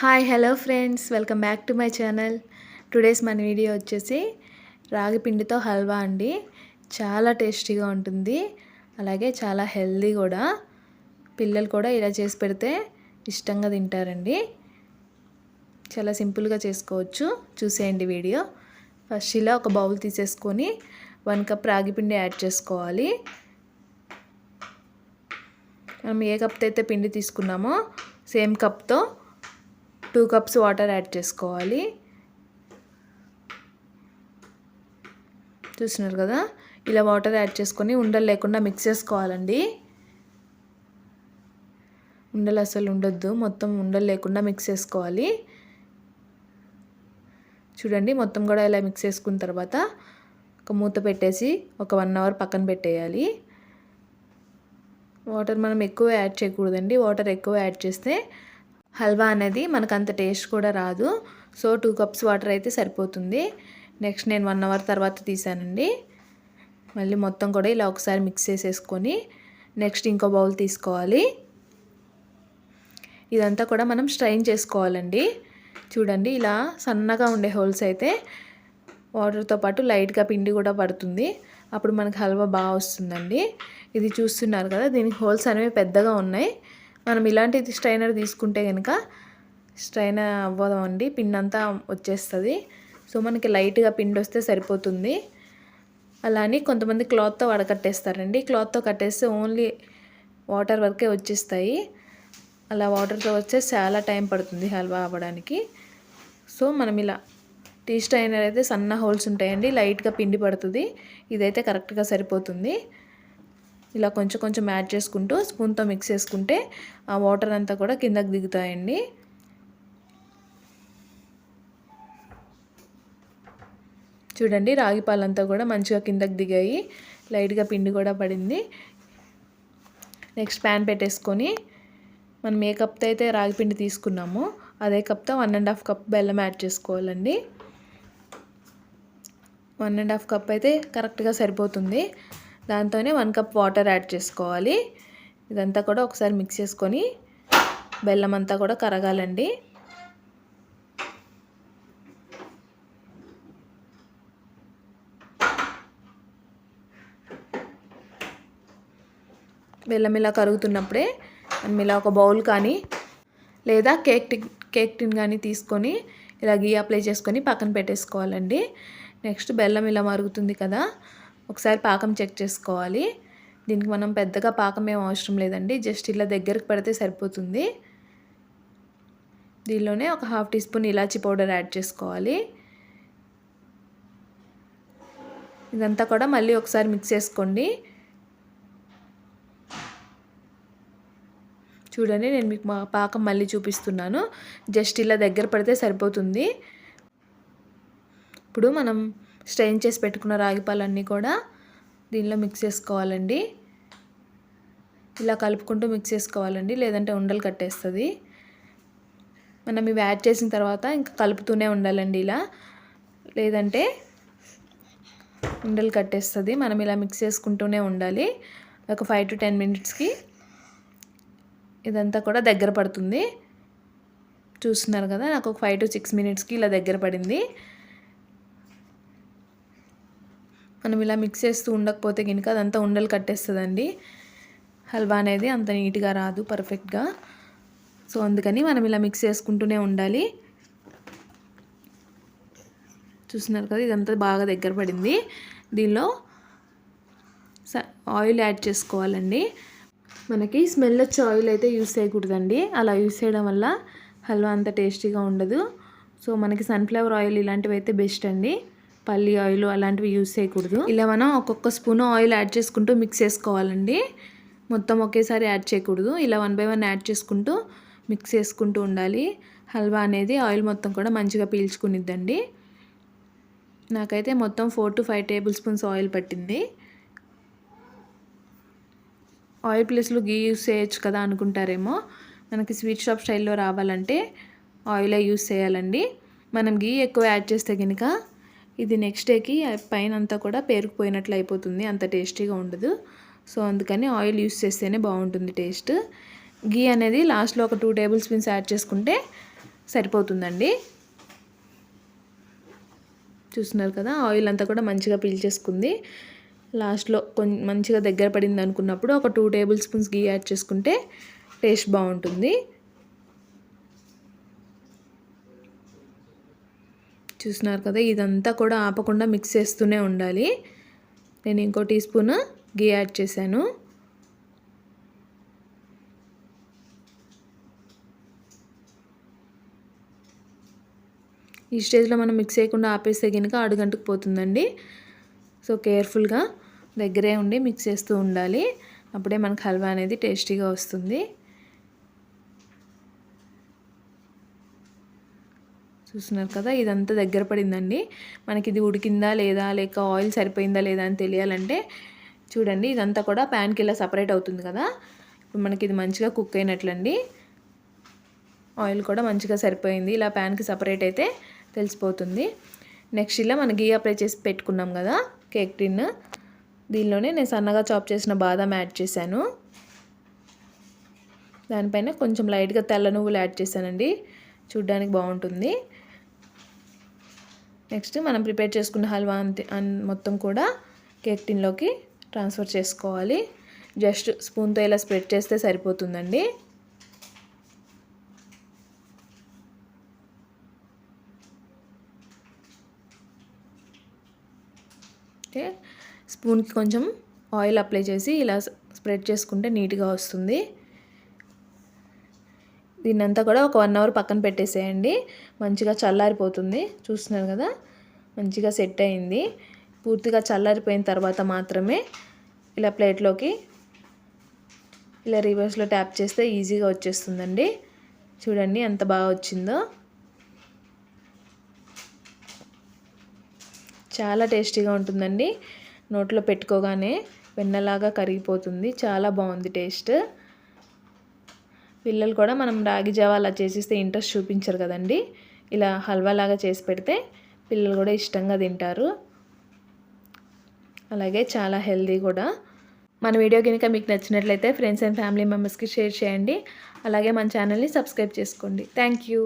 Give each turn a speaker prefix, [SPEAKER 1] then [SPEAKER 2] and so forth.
[SPEAKER 1] Hi hello friends welcome back to my channel today's మన video వచ్చేసి రాగి పిండితో హల్వా అండి. చాలా టేస్టీగా ఉంటుంది. అలాగే చాలా హెల్దీ కూడా. పిల్లలు కూడా ఇలా చేసి పెడితే ఇష్టంగా తింటారండి. చాలా సింపుల్గా చేసుకోవచ్చు. చూసేయండి వీడియో. ఫస్ట్ ఇలా ఒక బౌల్ తీసేసుకొని వన్ కప్ రాగి పిండి యాడ్ చేసుకోవాలి. మనం ఏ కప్తో అయితే పిండి తీసుకున్నామో సేమ్ కప్తో టూ కప్స్ వాటర్ యాడ్ చేసుకోవాలి. చూస్తున్నారు కదా? ఇలా వాటర్ యాడ్ చేసుకొని ఉండలు లేకుండా మిక్స్ చేసుకోవాలండి. ఉండలు అసలు ఉండొద్దు. మొత్తం ఉండలు లేకుండా మిక్స్ చేసుకోవాలి. చూడండి మొత్తం కూడా ఇలా మిక్స్ చేసుకున్న తర్వాత ఒక మూత పెట్టేసి ఒక వన్ అవర్ పక్కన పెట్టేయాలి. వాటర్ మనం ఎక్కువ యాడ్ చేయకూడదండి. వాటర్ ఎక్కువ యాడ్ చేస్తే హల్వా అనేది మనకు అంత టేస్ట్ కూడా రాదు. సో టూ కప్స్ వాటర్ అయితే సరిపోతుంది. నెక్స్ట్ నేను వన్ అవర్ తర్వాత తీసానండి. మళ్ళీ మొత్తం కూడా ఇలా ఒకసారి మిక్స్ చేసేసుకొని నెక్స్ట్ ఇంకో బౌల్ తీసుకోవాలి. ఇదంతా కూడా మనం స్ట్రైన్ చేసుకోవాలండి. చూడండి ఇలా సన్నగా ఉండే హోల్స్ అయితే వాటర్తో పాటు లైట్గా పిండి కూడా పడుతుంది. అప్పుడు మనకు హల్వా బాగా వస్తుందండి. ఇది చూస్తున్నారు కదా దీనికి హోల్స్ అనేవి పెద్దగా ఉన్నాయి. మనం ఇలాంటిది స్ట్రైనర్ తీసుకుంటే కనుక స్ట్రైనర్ అవ్వదండి పిండి అంతా వచ్చేస్తుంది. సో మనకి లైట్గా పిండి వస్తే సరిపోతుంది. అలా అని కొంతమంది క్లాత్తో వడకట్టేస్తారండి క్లాత్తో కట్టేస్తే ఓన్లీ వాటర్ వరకే వచ్చేస్తాయి. అలా వాటర్తో వచ్చే చాలా టైం పడుతుంది హల్వా అవ్వడానికి. సో మనం ఇలా టీ స్ట్రైనర్ అయితే సన్న హోల్స్ ఉంటాయండి లైట్గా పిండి పడుతుంది. ఇదైతే కరెక్ట్గా సరిపోతుంది. ఇలా కొంచెం కొంచెం యాడ్ చేసుకుంటూ స్పూన్తో మిక్స్ చేసుకుంటే ఆ వాటర్ అంతా కూడా కిందకి దిగుతాయండి. చూడండి రాగి పాలంతా కూడా మంచిగా కిందకు దిగాయి. లైట్గా పిండి కూడా పడింది. నెక్స్ట్ ప్యాన్ పెట్టేసుకొని మనం ఏ కప్తో అయితే రాగి పిండి తీసుకున్నామో అదే కప్తో వన్ అండ్ హాఫ్ కప్ బెల్లం యాడ్ చేసుకోవాలండి. వన్ అండ్ హాఫ్ కప్ అయితే కరెక్ట్గా సరిపోతుంది. దాంతోనే వన్ కప్ వాటర్ యాడ్ చేసుకోవాలి. ఇదంతా కూడా ఒకసారి మిక్స్ చేసుకొని బెల్లం అంతా కూడా కరగాలండి. బెల్లం ఇలా కరుగుతున్నప్పుడే మనం ఇలా ఒక బౌల్ కానీ లేదా కేక్ టిన్ కేక్ టిన్ కానీ తీసుకొని ఇలా గీ అప్లై చేసుకొని పక్కన పెట్టేసుకోవాలండి. నెక్స్ట్ బెల్లం ఇలా మరుగుతుంది కదా. ఒకసారి పాకం చెక్ చేసుకోవాలి. దీనికి మనం పెద్దగా పాకం ఏం అవసరం లేదండి. జస్ట్ ఇలా దగ్గరకు పెడితే సరిపోతుంది. దీనిలోనే ఒక హాఫ్ టీ స్పూన్ ఇలాచీ పౌడర్ యాడ్ చేసుకోవాలి. ఇదంతా కూడా మళ్ళీ ఒకసారి మిక్స్ చేసుకోండి. చూడండి నేను మీకు మా పాకం మళ్ళీ చూపిస్తున్నాను. జస్ట్ ఇలా దగ్గర పడితే సరిపోతుంది. ఇప్పుడు మనం స్ట్రెయిన్ చేసి పెట్టుకున్న రాగిపాలన్నీ కూడా దీనిలో మిక్స్ చేసుకోవాలండి. ఇలా కలుపుకుంటూ మిక్స్ చేసుకోవాలండి. లేదంటే ఉండలు కట్టేస్తుంది. మనం ఇవి యాడ్ చేసిన తర్వాత ఇంకా కలుపుతూనే ఉండాలండి ఇలా. లేదంటే ఉండలు కట్టేస్తుంది. మనం ఇలా మిక్స్ చేసుకుంటూనే ఉండాలి. ఒక ఫైవ్ టు టెన్ మినిట్స్కి ఇదంతా కూడా దగ్గర పడుతుంది. చూస్తున్నారు కదా నాకు ఒక ఫైవ్ టు సిక్స్ మినిట్స్కి ఇలా దగ్గర పడింది. మనం ఇలా మిక్స్ చేస్తూ ఉండకపోతే కనుక అదంతా ఉండలు కట్టేస్తుందండి. హల్వా అనేది అంత నీట్గా రాదు పర్ఫెక్ట్గా సో అందుకని మనం ఇలా మిక్స్ చేసుకుంటూనే ఉండాలి. చూస్తున్నారు కదా ఇదంతా బాగా దగ్గర పడింది. దీనిలో ఆయిల్ యాడ్ చేసుకోవాలండి. మనకి స్మెల్ వచ్చే ఆయిల్ అయితే యూస్ చేయకూడదండి. అలా యూస్ చేయడం వల్ల హల్వా అంత టేస్టీగా ఉండదు. సో మనకి సన్ఫ్లవర్ ఆయిల్ ఇలాంటివి అయితే బెస్ట్ అండి. పల్లి ఆయిల్ అలాంటివి యూస్ చేయకూడదు. ఇలా మనం ఒక్కొక్క స్పూన్ ఆయిల్ యాడ్ చేసుకుంటూ మిక్స్ చేసుకోవాలండి. మొత్తం ఒకేసారి యాడ్ చేయకూడదు. ఇలా వన్ బై వన్ యాడ్ చేసుకుంటూ మిక్స్ చేసుకుంటూ ఉండాలి. హల్వా అనేది ఆయిల్ మొత్తం కూడా మంచిగా పీల్చుకునిద్దండి. నాకైతే మొత్తం four to five tablespoons oil పట్టింది. ఆయిల్ ప్లేస్లో గీ యూస్ చేయొచ్చు కదా అనుకుంటారేమో. మనకి స్వీట్ షాప్ స్టైల్లో రావాలంటే ఆయిలే యూస్ చేయాలండి. మనం గీ ఎక్కువ యాడ్ చేస్తే కనుక ఇది నెక్స్ట్ డేకి పైన అంతా కూడా పేరుకుపోయినట్లు అయిపోతుంది. అంత టేస్టీగా ఉండదు. సో అందుకని ఆయిల్ యూస్ చేస్తేనే బాగుంటుంది టేస్ట్. గీ అనేది లాస్ట్లో ఒక టూ టేబుల్ స్పూన్స్ యాడ్ చేసుకుంటే సరిపోతుందండి. చూస్తున్నారు కదా ఆయిల్ అంతా కూడా మంచిగా పీల్చేసుకుంది లాస్ట్లో కొంచెం మంచిగా దగ్గర పడింది అనుకున్నప్పుడు ఒక two tablespoons ghee add చేసుకుంటే టేస్ట్ బాగుంటుంది. చూస్తున్నారు కదా ఇదంతా కూడా ఆపకుండా మిక్స్ చేస్తూనే ఉండాలి. నేను ఇంకో టీ స్పూన్ గీ యాడ్ చేశాను. ఈ స్టేజ్లో మనం మిక్స్ చేయకుండా ఆపేస్తే కనుక అడుగంటకు పోతుందండి. సో కేర్ఫుల్గా దగ్గరే ఉండి మిక్స్ చేస్తూ ఉండాలి. అప్పుడే మనకు హల్వా అనేది టేస్టీగా వస్తుంది. చూస్తున్నారు కదా ఇదంతా దగ్గర పడిందండి. మనకి ఇది ఉడికిందా లేదా లేక ఆయిల్ సరిపోయిందా లేదా అని తెలియాలంటే చూడండి ఇదంతా కూడా ప్యాన్కి ఇలా సపరేట్ అవుతుంది కదా. ఇప్పుడు మనకి ఇది మంచిగా కుక్ అయినట్లండి. ఆయిల్ కూడా మంచిగా సరిపోయింది. ఇలా ప్యాన్కి సపరేట్ అయితే తెలిసిపోతుంది. నెక్స్ట్ ఇలా మనం గీ అప్లై చేసి పెట్టుకున్నాం కదా కేక్ టిన్ దీనిలోనే నేను సన్నగా చాప్ చేసిన బాదం యాడ్ చేశాను. దానిపైన కొంచెం లైట్గా తెల్ల నువ్వులు యాడ్ చేశానండి. చూడ్డానికి బాగుంటుంది. నెక్స్ట్ మనం ప్రిపేర్ చేసుకున్న హల్వా అంతే మొత్తం కూడా కేక్ టిన్లోకి ట్రాన్స్ఫర్ చేసుకోవాలి. జస్ట్ స్పూన్తో ఇలా స్ప్రెడ్ చేస్తే సరిపోతుందండి. ఓకే. స్పూన్కి కొంచెం ఆయిల్ అప్లై చేసి ఇలా స్ప్రెడ్ చేసుకుంటే నీట్గా వస్తుంది. దీన్నంతా కూడా ఒక వన్ అవర్ పక్కన పెట్టేసేయండి. మంచిగా చల్లారిపోతుంది. చూస్తున్నారు కదా? మంచిగా సెట్ అయింది. పూర్తిగా చల్లారిపోయిన తర్వాత మాత్రమే ఇలా ప్లేట్లోకి ఇలా రివర్స్లో ట్యాప్ చేస్తే ఈజీగా వచ్చేస్తుందండి. చూడండి ఎంత బాగా వచ్చిందో. చాలా టేస్టీగా ఉంటుందండి. నోట్లో పెట్టుకోగానే వెన్నలాగా కరిగిపోతుంది. చాలా బాగుంది టేస్ట్. పిల్లలు కూడా మనం రాగి జావ అలా చేసిస్తే ఇంట్రెస్ట్ చూపించరు కదండి. ఇలా హల్వా లాగా చేసి పెడితే పిల్లలు కూడా ఇష్టంగా తింటారు. అలాగే చాలా హెల్దీ కూడా. మన వీడియో కనుక మీకు నచ్చినట్లయితే ఫ్రెండ్స్ అండ్ ఫ్యామిలీ మెంబర్స్కి షేర్ చేయండి. అలాగే మన ఛానల్ని సబ్స్క్రైబ్ చేసుకోండి. Thank you